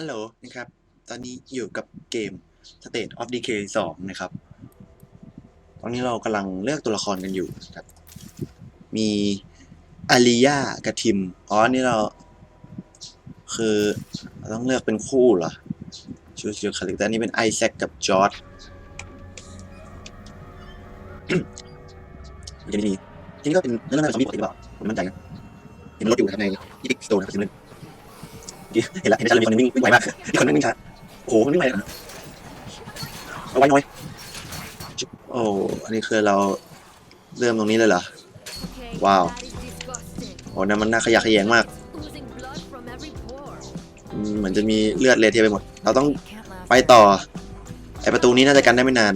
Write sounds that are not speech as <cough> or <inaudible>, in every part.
ฮัลโหลนะครับ ตอนนี้อยู่กับเกม State of Decay 2 นะครับ ตอนนี้เรากำลังเลือกตัวละครกันอยู่นะครับ มีอาริยากับทิม อ๋อ นี่เรา คือเราต้องเลือกเป็นคู่เหรอ ชูชูคาลิกแต่นี่เป็นไอแซคกับจอร์ดมันจะมีจริงๆก็เป็นเรื่องน่าจะซอมบี้ปกติหรือเปล่าผมมั่นใจนะเห็นรถอยู่นะครับในยี่สิบสโตนนะครับสิบ เล่นเห็นแล้วเห็นแล้วมีคนนึงวิ่งวิ่งไวมากอีคนนึงวิ่งช้าโอ้โหมันวิ่งไวนะเอาไว้น้อยโอ้อันนี้คือเราเริ่มตรงนี้เลยเหรอ Wow. Wow. โอ้นั่นมันน่าขยะแขยงมาก เหมือนจะมีเลือดเละเทะไปหมด เราต้องไปต่อ ไอประตูนี้น่าจะกันได้ไม่นาน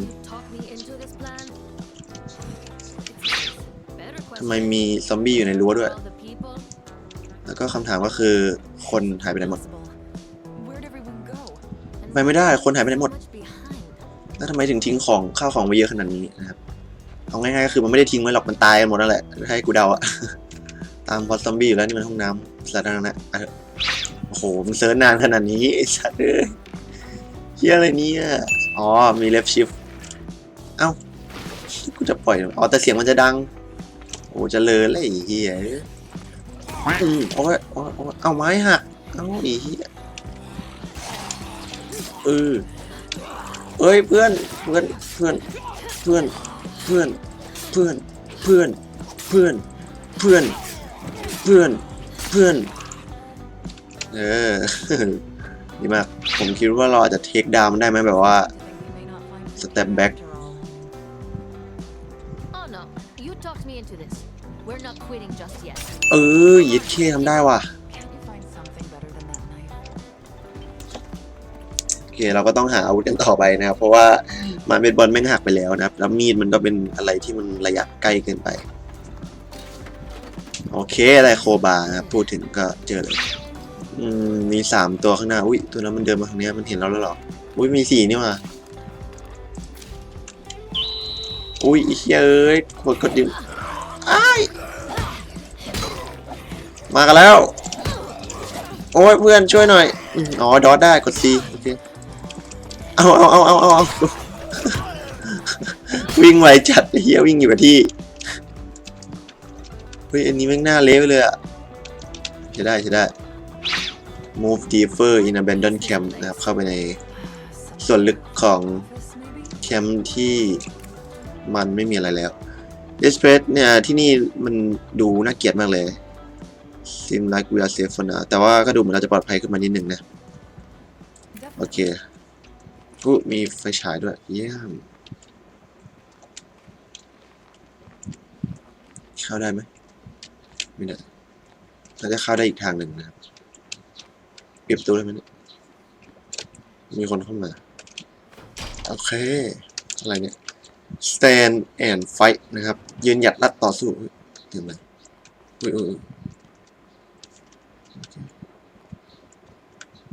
ทำไมมีซอมบี้อยู่ในรั้วด้วย แล้วก็คำถามก็คือ คนหายไปไหนหมด Where'd everyone go? And ไปไม่ได้คนหายไปไหนหมด so much behind. แล้วทำไมถึงทิ้งของข้าวของไปเยอะขนาดนี้นะครับเอาง่ายๆก็คือมันไม่ได้ทิ้งไว้หรอกมันตายกันหมดนั่นแหละถ้าให้กูเดาอะตามพอดซอมบี้อยู่แล้วนี่มันห้องน้ำสาธารณะอะเถอะโอ้โหมันเซิร์ชนานขนาดนี้ไอ้สัตว์เอ้ยเฮียอะไรเนี่ยอ๋อมีเลฟชิฟเอ้ากูจะปล่อยอ๋อแต่เสียงมันจะดัง โอ้จะเลอเลยไอ้เฮีย อืมโอ้ยโอ้ยโอ้ยเอาไม้หักเอาอ้เฮียเออเอ้ยเพื่อนเพื่อนเพื่อนเพื่อนเพื่อนเพื่อนเพื่อนเพื่อนเพื่อนเพื่อนเพื่อนเออดีมากผมคิดว่าเราอาจจะเทคดาวมันได้ไหมแบบว่า We may not find Step back. after We're not quitting just yet. เออยิดเคทำได้ว่ะ Can't you find something better than that knife? โอเคเราก็ต้องหาอาวุธกันต่อไปนะครับ เพราะว่าไมันเป็นบอลแม่งหักไปแล้วนะครับ แล้วมีดมันก็เป็นอะไรที่มันระยะใกล้เกินไป โอเคอะไรโคบานะครับพูดถึงก็เจอเลยอืมมีสามตัวข้างหน้า อุ้ยตัวนั้นมันเดินมาทางเนี้ยมันเห็นเราแล้วเหรอ อุ้ยมีสี่นี่ว่ะอุ้ยไอ้เหี้ยเอ้ยกดกดดิอ้าย มากันแล้ว โอ้ยเพื่อนช่วยหน่อย อ๋อ ดอทได้กด C โอเค เอาเอาเอาเอาเอาวิ่งไวจัดเฮียวิ่งอยู่กับที่ เฮ้ย อันนี้แม่งหน้าเละเลยอะใช่ได้ใช่ได้ move deeper in abandoned camp นะครับ เข้าไปในส่วนลึกของแคมป์ที่มันไม่มีอะไรแล้ว Desperate เนี่ยที่นี่มันดูน่าเกลียดมากเลย seem like we are safe for now แต่ว่าก็ดูเหมือนเราจะปลอดภัยขึ้นมานิดนึงนะ โอเคกูมีไฟฉายด้วย เยี่ยม เข้าได้ไหมไม่ได้เราจะเข้าได้อีกทางหนึ่งนะครับปิดประตูได้ไหมเนี่ยมีคนเข้ามา โอเค อะไรเนี่ย stand and fight นะครับ ยืนหยัดรัดต่อสู้อุ๊ยเดี๋ยวมันอุ้ยอุ้ยอุ๊ยโอเค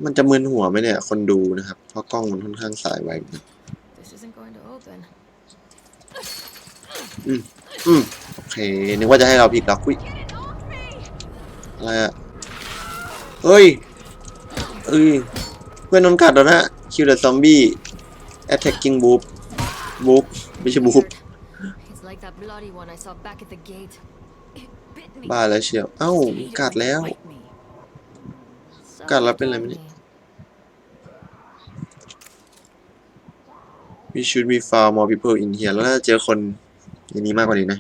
มันจะมึนหัวไหมเนี่ย คนดูนะครับ เพราะกล้องมันค่อนข้างสายไวเหมือนกัน This isn't going to open. อืมโอเค นึกว่าจะให้เราพลิกล็อกอุ้ยอะไรอะเฮ้ยเอ้ย เพื่อนโดนกัดแล้วนะ คิวเดอะซอมบี้ attacking boob boob ไม่ใช่บูบ It's like that bloody one I saw back at the gate. It bit me. บ้าแล้วเชียว เอ้ากัดแล้ว Bite me. So God, you la pena, told mini. me. we should be far more people in here แล้วน่าจะเจอคนในนี้มากกว่านี้นะ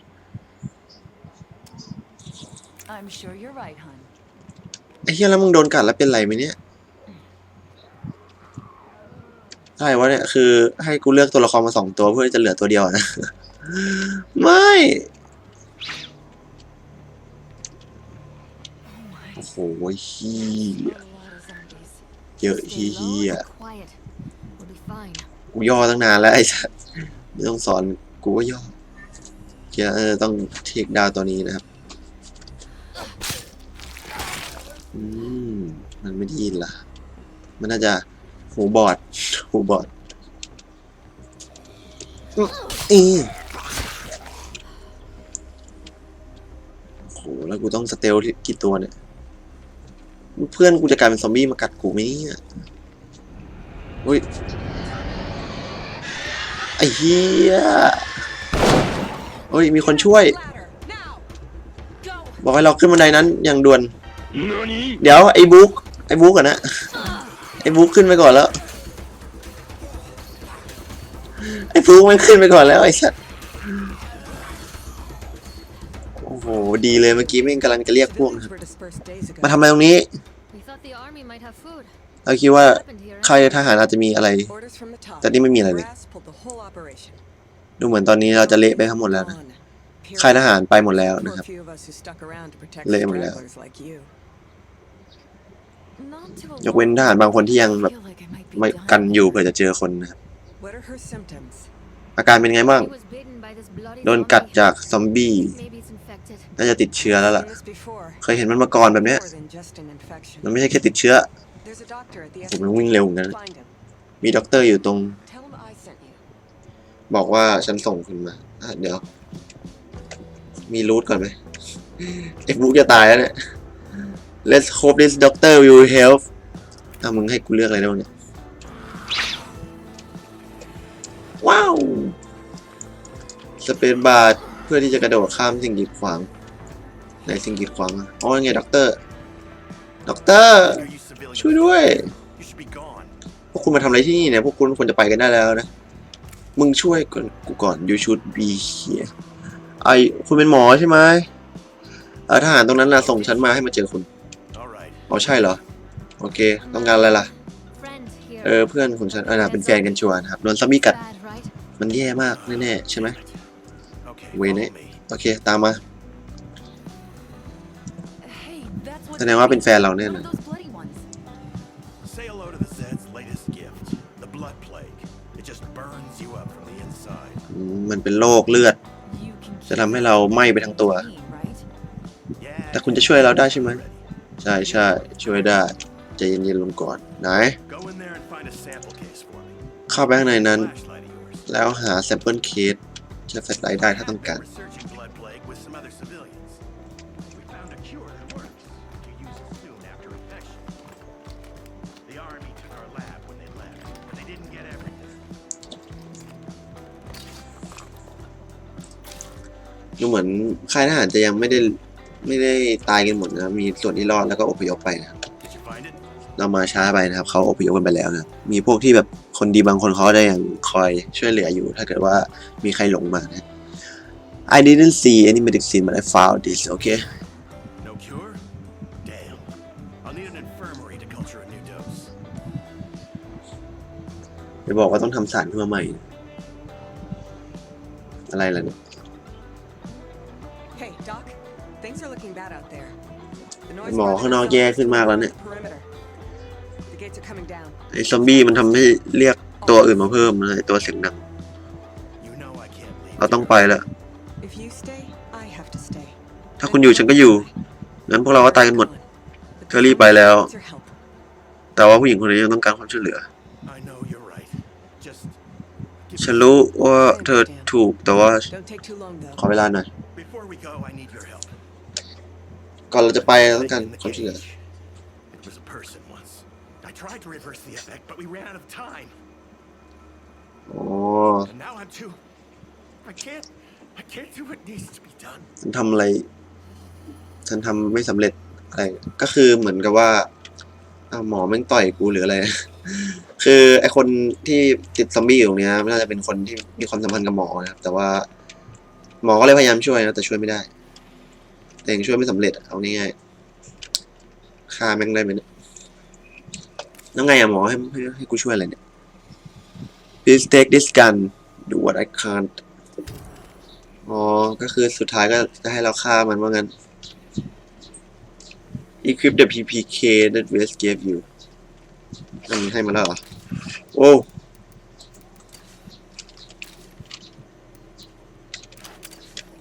I'm sure you're right, hun. ไอ้เหี้ยแล้วมึงโดนกัดแล้วเป็นไรไหมเนี่ย ใช่วะเนี่ยคือ ให้กูเลือกตัวละครมาสองตัวเพื่อจะเหลือตัวเดียวนะ ไม่โอ้โหเฮียเยอะเฮียกูย่อตั้งนานแล้วไอ้สัสไม่ต้องสอนกูก็ย่อเกียเออต้องเทคดาวตัวนี้นะครับอืมมันไม่ได้ยินล่ะ มันน่าจะ หูบอดหูบอดอื้ออีโหแล้วกูต้องสเตลกี่ตัวเนี่ย เพื่อนกูจะกลายเป็นซอมบี้มากัดกูไหมเนี่ยอุ้ย ไอ้เหี้ยเฮ้ย มีคนช่วย Ladder, now. Go. บอกให้เราขึ้นบันไดนั้นอย่างด่วน何เดี๋ยว ไอ้บุ๊กไอ้บุ๊กก่อนนะ ไอ้บุ๊กขึ้นไปก่อนแล้ว ไอ้บุ๊กมันขึ้นไปก่อนแล้วไอ้สัสโอ้โห ดีเลยเมื่อกี้แม่งกำลังจะเรียกพวกนะครับ Civilians were dispersed days ago. มาทำอะไรตรงนี้ We thought the army might have food. เราคิดว่า What happened here? ค่ายทหารอาจจะมีอะไร Orders from the top. แต่นี่ไม่มีอะไรเลย Brass pulled the whole operation. ดูเหมือนตอนนี้เราจะเละไปทั้งหมดแล้วนะ Gone. ค่ายทหารไปหมดแล้ว For นะครับ a few of us who stuck around to protect เละหมดแล้ว stragglers like you. Not till ยกเว้นทหารบางคนที่ยังแบบ feel like I might be ไม่ done. กันอยู่เผื่อจะเจอคนนะครับ What are her symptoms? อาการเป็นไงบ้าง He was bitten by this bloody โดนกัด zombie. จากซอมบี้ Maybe it's infected. น่าจะติดเชื้อแล้วล่ะ Seen this before. เคยเห็นมันมาก่อนแบบเนี้ย More than just an infection. มันไม่ใช่แค่ติดเชื้อ There's a doctor at the ผมมันวิ่งเร็วเหมือนกัน Find him. มีด็อกเตอร์อยู่ตรง Tell him I sent you. บอกว่าฉันส่งคุณมาอะเดี๋ยว มีรูทก่อนไหมเอ็กบุ๊กจะตายแล้วเนี่ย Let's hope this doctor will help อะมึงให้กูเลือกอะไรได้บ้างเนี่ยว้าวสเปนบาร์เพื่อที่จะกระโดดข้ามสิ่งกีดขวางไหนสิ่งกีดขวางอะอ๋อไงด็อกเตอร์ด็อกเตอร์ช่วยด้วย พวกคุณมาทำอะไรที่นี่เนี่ยพวกคุณควรจะไปกันได้แล้วนะ มึงช่วยก่อนกูก่อน you should be here ไอคุณเป็นหมอใช่ไหมทหารตรงนั้นนะส่งฉันมาให้มาเจอคุณ อ๋อใช่เหรอ โอเค ต้องการอะไรล่ะ Friend here. เออเพื่อนของฉันเออน่ะเป็นแฟนกันชัวร์นะครับโดนซอมบี้กัด Bad, right? มันแย่มากแน่ๆใช่ไหม Okay. Wait follow it. me. โอเค ตามมา Hey, that's what แสดงว่าเป็นแฟนเราแน่ One นะ of those bloody ones. Say hello to the Zed's latest gift, the blood plague. It just burns you up from the inside. อืมมันเป็นโรคเลือด You can จะทำให้เราไหม้ไปทั้งตัว keep me, right? Yeah. แต่คุณจะช่วยเราได้ใช่ไหม ใช่ใช่ช่วยได้ใจเย็นๆลงก่อนไหนเข้าแบข้างในนั้น แล้วหาแซมเปิลเคสจะสแฟลไลท์ได้ถ้าต้องการดูเหมือนค่ายทหารจะยังไม่ได้ ไม่ได้ตายกันหมดนะมีส่วนที่รอดแล้วก็อพยพไปนะครับ Did you find it? เรามาช้าไปนะครับเขาอพยพกันไปแล้วนะครับมีพวกที่แบบคนดีบางคนเขาได้ยังคอยช่วยเหลืออยู่ ถ้าเกิดว่ามีใครหลงมานะ I didn't see any medicine but I found this okay No cure? Damn. I'll need an infirmary to culture a new dose. ไปบอกว่าต้องทำสารขึ้นมาใหม่ อะไรล่ะเนี่ย Hey, Doc. Things are looking bad out there. The ไอ้ noise หมอข้างนอกแย่ขึ้นมากแล้วเนี่ย Perimeter. The gates are coming down. ไอ้ซอมบี้มันทำให้เรียกตัวอื่นมาเพิ่มเลยตัวเสียงดัง You know I can't leave. เราต้องไปแล้ว If you stay, I have to stay. ถ้าคุณอยู่ฉันก็อยู่ งั้นพวกเราก็ตายกันหมด The เธอรีบไปแล้ว needs your help. แต่ว่าผู้หญิงคนนี้ยังต้องการความช่วยเหลือ I know you're right. Just give ฉัน me- รู้ว่าเธอถูกแต่ว่า Don't take too long though. ขอเวลาหน่อย Before we go, I need your help. ก่อนเราจะไปเราต้องการ In the ความช่วยเหลือ cage. It was a person once. I tried to reverse the effect, but we ran out of time. อ๋อ And now I'm too. I can't. I can't do what needs to be done. ฉันทำอะไร ฉันทำไม่สำเร็จอะไร ก็คือเหมือนกับว่าอ้าวหมอแม่งต่อยกูหรืออะไร คือไอคนที่ติดซอมบี้อยู่ตรงเนี้ยน่าจะเป็นคนที่มีความสัมพันธ์กับหมอนะครับ แต่ว่าหมอก็เลยพยายามช่วยนะแต่ช่วยไม่ได้ แต่ยังช่วยไม่สำเร็จเอาง่ายๆฆ่าแม่งได้ไหมเนี่ยแล้วไงอะหมอให้ให้ให้กูช่วยอะไรเนี่ย Please take this gun do what I can't อ๋อ ก็คือสุดท้ายก็จะให้เราฆ่ามันว่างั้น Equip the PPK that West gave you อันนี้ให้มาแล้วเหรอ โอ้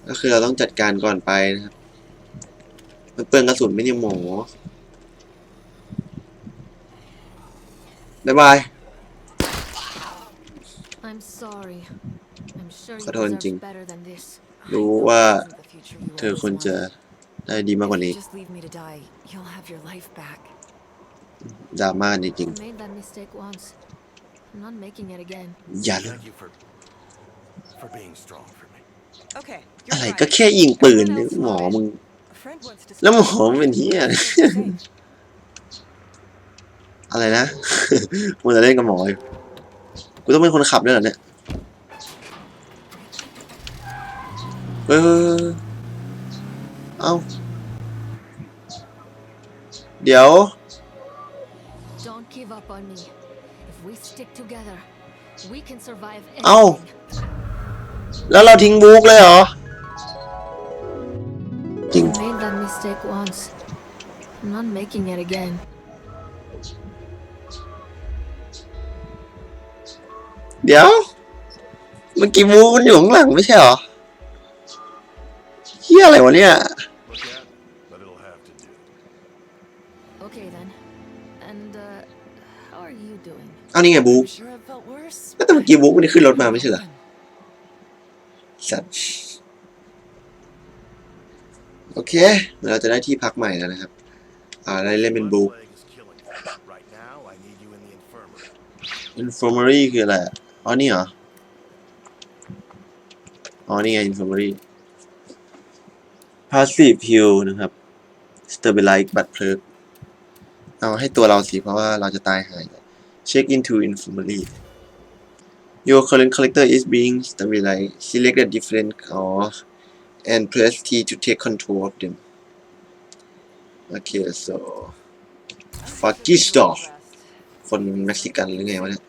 ก็คือเราต้องจัดการก่อนไปนะครับ เปลืองกระสุนไหม่เนี่ยหมอบ๊ายบาย I'm sorry. I'm sure you ขอโทษจริง deserve better than this. รู้ว่า Isn't the future you เธอ always ควรจะ wanted. ได้ดีมากกว่า If นี้ you just leave me to die, you'll have your life back. ดราม่าจริง I made that mistake once. I'm not making it again. อย่า Thank you for for being strong for me. Okay. อะ You're ไร right. ก็แค่ยิงปืนเนี่ยหมอมึง A friend wants to แล้วหม stop อมันเป็นเฮีย you. Safe. อะไรนะมึงจะเล่นกับหมออยู่กูต้องเป็นคนขับด้วยเหรอเนี่ยเออเอ้าเดี๋ยว Don't give up on me. If we stick together, we can survive Ow. anything. แล้วเราทิ้งบุ๊กเลยเหรอ mistake once. I'm not making it again. เดี๋ยว เมื่อกี้บุ๊กมันอยู่ข้างหลังไม่ใช่เหรอเฮียอะไรวะเนี่ย Look at, but it'll have to do. Okay then. And uh, how are you doing? เอานี่ไงบุ๊ก I'm sure I've felt worse. แต่เมื่อกี้บุ๊กมันขึ้นรถมาไม่ใช่เหรอสัตว์โอ เค เราจะได้ที่พักใหม่แล้วนะครับ อ่าได้เล่นเป็นบูอินฟอร์มารีคืออะไร อ๋อ นี่เหรอ อ๋อ นี่ไงอินฟอร์มารีพาสซีฟฮิลนะครับสเตอร์เบลไลค์บัตเพลิกเอาให้ตัวเราสิ เพราะว่าเราจะตายหายเช็คอินทูอินฟอร์มารี Your current collector is being stabilized. Select a different อ๋อ and press T to take control of them okay so Fakistan คนเม็กซิกันหรือไงวะเนี่ย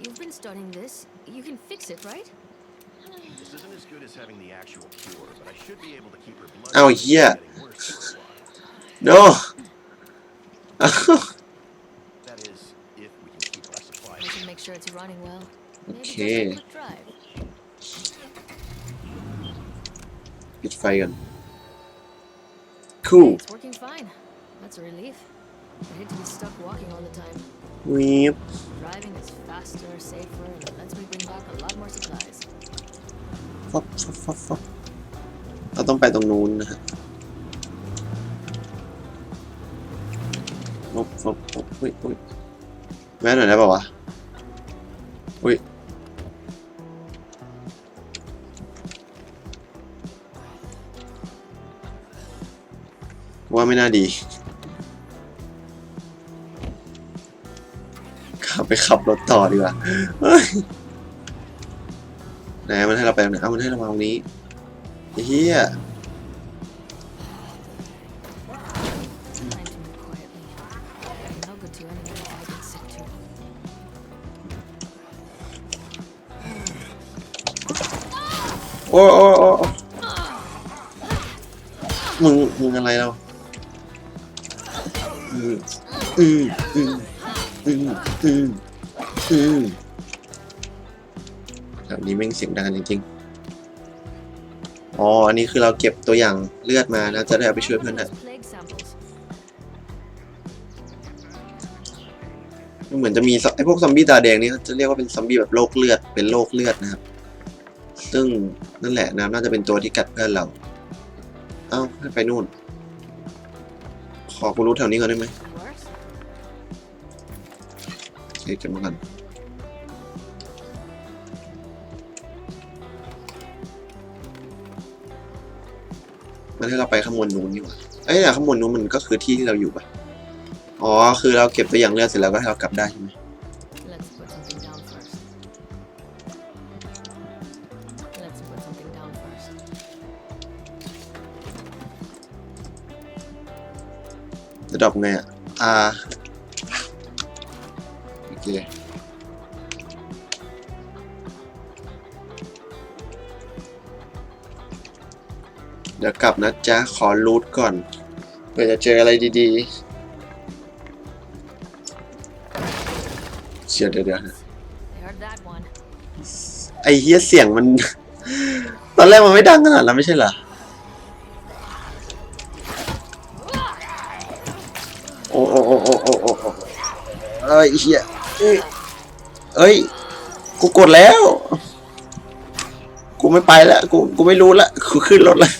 You've been studying this. You can fix it, right? This isn't as good as having the actual cure, but I should be able to keep her blood Oh, from yeah. getting worse for a while. no <laughs> That is, if we can keep our supplies. We can make sure it's running well. Maybe Okay. just a quick drive. ปิดไฟกัน cool It's working fine. That's a relief. I hate to be stuck walking all the time. วีบ Driving is faster, safer, and it lets me bring back a lot more supplies. ฟับฟับฟับฟับเราต้องไปตรงนู้นนะฮะฟับฟับฟับอุ้ยอุ้ยแม่หน่อยได้ป่าวะ อุ้ย ว่าไม่น่าดี ขับไปขับรถต่อดีกว่าไหนมันให้เราไปไหนเอ้ามันให้เรามาตรงนี้เฮียโอ้โอ้โอ้มึง มึงอะไรเรา อืมอืมอืมอืมอืมอืมแบนี้แม่งเสียงดังจริงๆ อ๋อ อันนี้คือเราเก็บตัวอย่างเลือดมานะจะได้เอาไปช่วยเพื่อนได้มันเหมือนจะมีไอ้พวกซอมบี้ตาแดงนี่เขาจะเรียกว่าเป็นซอมบี้แบบโรคเลือด เป็นโรคเลือดนะครับ ซึ่งนั่นแหละนะครับน่าจะเป็นตัวที่กัดเพื่อนเรา เอ้าให้ไปนู่น ขอคุณรู้แถวนี้ก่อนได้ไหมเคเก็บมากันมันให้เราไปขมวนนู้นนี่หว่าเอ้ยแต่ขมวนนู้นมันก็คือที่ที่เราอยู่ปะอ๋อ คือเราเก็บตัวอย่างเลือดเสร็จแล้วก็ให้เรากลับได้ใช่ไหม ดรอปไงอะอ่าโอเคเดี๋ยวกลับนะจ๊ะ ขอรูทก่อนเพื่อจะเจออะไรดีๆเชียเดี๋ยวเดี๋ยว I heard that one. ไอ้เฮียเสียงมัน ตอนแรกมันไม่ดังขนาดนั้นไม่ใช่เหรอ โอ้โอ้โอ้โอ้โอ้โอ้เอ้ยเฮียเอ้ย กูกดแล้ว กูไม่ไปแล้ว กู กูไม่รู้ละ กูขึ้นรถล้ว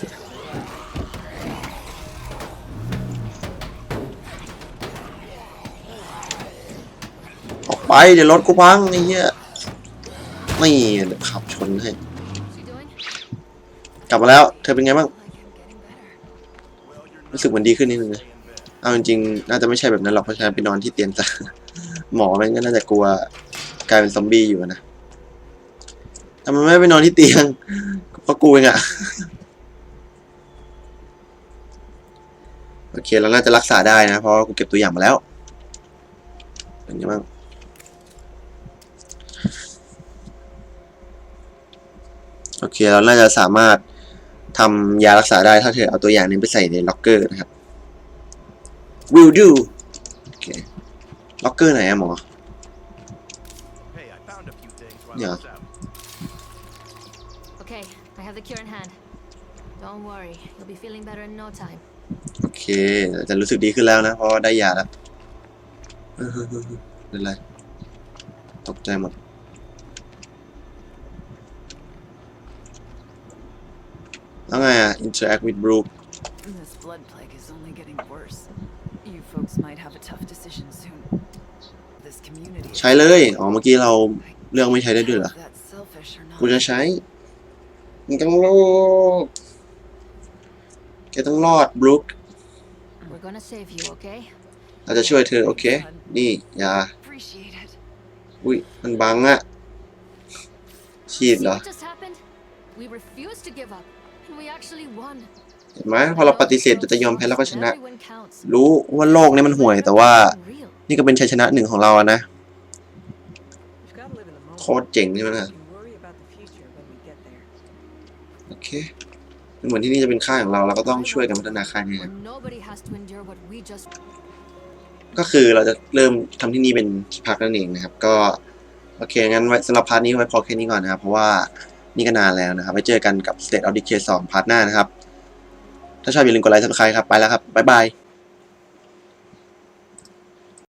ออกไป เดี๋ยวรถกูพังไอ้เหี้ยนี่ขับชนให้ กลับมาแล้ว เธอเป็นไงบ้าง รู้สึกเหมือนดีขึ้นนิดนึงเลย เอาจริงๆ น่าจะไม่ใช่แบบนั้นหรอกเพราะฉะนั้นไปนอนที่เตียงซะหมอม่งก็น่าจะกลัวกลายเป็นซอมบี้อยู่นะทำไมไม่ไปนอนที่เตียงเพราะกูเองอะโอเคเราน่าจะรักษาได้นะ เพราะกูเก็บตัวอย่างมาแล้วเป็นไงบ้างโอเคเราน่าจะสามารถทำยารักษาได้ถ้าเธอเอาตัวอย่างนี้ไปใส่ในล็อกเกอร์นะครับ will do โอเคล็อกเกอร์ไหนอะหมอ Hey, I found a few things while Yeah. I was out. Okay, I have the cure in hand. Don't worry, you'll be feeling better in no time. โอเคจะรู้สึกดีขึ้นแล้วนะ เพราะว่าได้ยาแล้วเออเป็นไร ตกใจหมด แล้วไงอะ interact with Brooke This blood plague is only getting worse. You folks might have a tough decision soon. This community. is- ใช้เลย อ๋อ เมื่อกี้เราเรื่องไม่ใช้ได้ด้วยเหรอ That selfish or กูจะ not. ใช้ มึงต้องรอดแกต้องรอดบรูค We're gonna save you, okay? เราจะช่วยเธอ โอเค นี่ยา Appreciate it. อุ้ย มันบังอะฉีด See เหรอ what just happened? We refused to give up, and we actually won. เห็นไหมพอเราปฏิเสธจะยอมแพ้เราก็ชนะ รู้ว่าโลกนี้มันห่วย แต่ว่านี่ก็เป็นชัยชนะหนึ่งของเราอะนะโคตรเจ๋งใช่ไหมล่ะโอเคเหมือนที่นี่จะเป็นค่ายของเราเราก็ต้องช่วยกันพัฒนาค่ายนี้ครับก็คือเราจะเริ่มทำที่นี่เป็นที่พักนั่นเองนะครับ ก็โอเคงั้นไว้สำหรับพาร์ทนี้ไว้พอแค่นี้ก่อนนะครับ เพราะว่านี่ก็นานแล้วนะครับไว้เจอกันกับ State of Decay 2พาร์ทหน้านะครับ ถ้าชอบอย่าลืมกดไลค์ subscribe ครับ ไปแล้วครับ บ๊ายบาย